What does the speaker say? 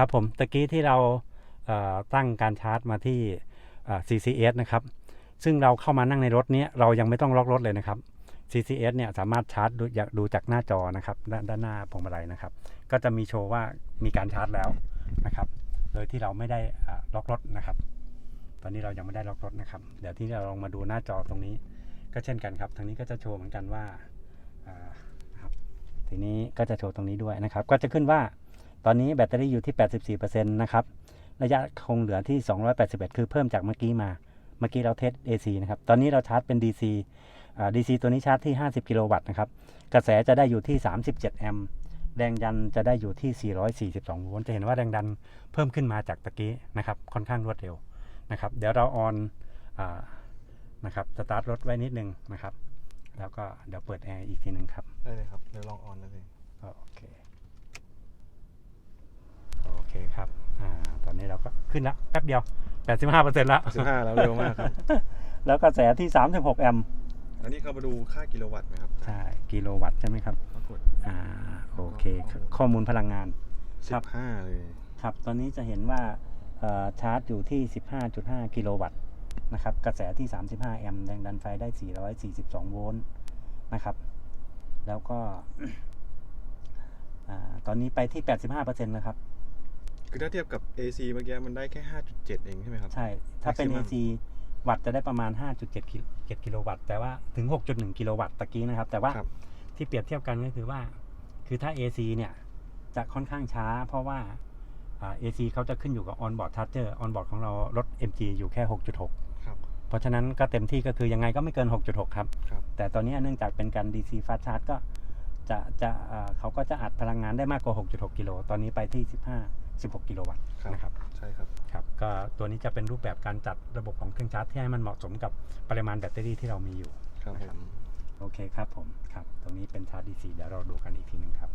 ครับผมตะกี้ที่เราเตั้งการชาร์จมาที่ CCS นะครับ ซึ่งเราเข้ามานั่งในรถนี้เรายังไม่ต้องล็อกรถเลยนะครับ CCS เนี่ยสามารถชาร์จดูดูจากหน้าจอนะครับด้านด้านหน้าพวงมาลัยนะครับ ก็จะมีโชว์ว่ามีการชาร์จแล้วนะครับ โดยที่เราไม่ได้ล็อกรถนะครับ ตอนนี้เรายังไม่ได้ล็อกรถนะครับ เดี๋ยวที่เราลองมาดูหน้าจอตรงนี้ ก็เช่นกันครับทางนี้ก็จะโชว์เหมือนกันว่าทีนี้ก็จะโชว์ตรงนี้ด้วยนะครับ ก็จะขึ้นว่า ตอนนี้แบตเตอรี่อยู่ที่ 84%นะครับ ระยะคงเหลือที่ 281 คือเพิ่มจากเมื่อกี้มา เมื่อกี้เราเทส AC นะครับ ตอนนี้เราชาร์จเป็น DC อ่า DC ตัวนี้ชาร์จที่ 50 กิโลวัตต์นะครับ กระแสจะได้อยู่ที่ 37 แอมป์ แรงดันจะได้อยู่ที่ 442 โวลต์ จะเห็นว่าแรงดันเพิ่มขึ้นมาจากตะกี้นะครับ ค่อนข้างรวดเร็วนะครับ เดี๋ยวเราออนอานะครับ สตาร์ทรถไว้นิดนึงนะครับ แล้วก็เดี๋ยวเปิดแอร์อีกทีหนึ่งครับ ได้เลยครับ เดี๋ยวลองออนได้เลยโอเค โอเคครับ อ่า ตอนนี้เรา ก็ขึ้นละแป๊บเดียว 85%แล้ว15แล้วเร็วมากครับ แล้วกระแสที่ 36 แอมป์อันนี้เขามาดูค่ากิโลวัตต์ไหมครับใช่กิโลวัตต์ใช่ไหมครับ ปรากฏอ่าโอเคข้อมูลพลังงาน ครับ15เลย ครับ ตอนนี้จะเห็นว่าเอ่อชาร์จอยู่ที่ 15.5 กิโลวัตต์นะครับ กระแสที่ 35 แอมป์แรงดันไฟได้ 442 โวลต์นะครับ แล้วก็ อ่าตอนนี้ไปที่ 85%แล้วครับ คือถ้าเทียบกับ AC เมื่อกี้มันได้แค่ 5.7 เองใช่ไหมครับ ใช่ ถ้าเป็น Maximum AC วัตต์จะได้ประมาณ 5.7กิโล7กิโลวัตต์ แต่ว่าถึง 6.1 กิโลวัตต์ตะกี้นะครับ แต่ว่าครับ ที่เปรียบเทียบกันก็คือว่า คือถ้า AC เนี่ยจะค่อนข้างช้า เพราะว่าอ่า AC เขาจะขึ้นอยู่กับ onboard charger onboard ของเรารถ MG อยู่แค่ 6.6 ครับ เพราะฉะนั้นก็เต็มที่ก็คือยังไงก็ไม่เกิน 6.6 ครับ ครับ แต่ตอนนี้เนื่องจากเป็นการ DC fast charge ก็จะจะอ่าเขาก็จะอัดพลังงานได้มากกว่า 6.6 กิโล ตอนนี้ไปที่ 15 16 กิโลวัตต์ครับนะครับใช่ครับครับก็ตัวนี้จะเป็นรูปแบบการจัดระบบของเครื่องชาร์จที่ให้มันเหมาะสมกับปริมาณแบตเตอรี่ที่เรามีอยู่ครับนะผครับมโอเคครับผมครับ ตรงนี้เป็นชาร์จ DC เดี๋ยวเราดูกันอีกทีหนึ่งครับ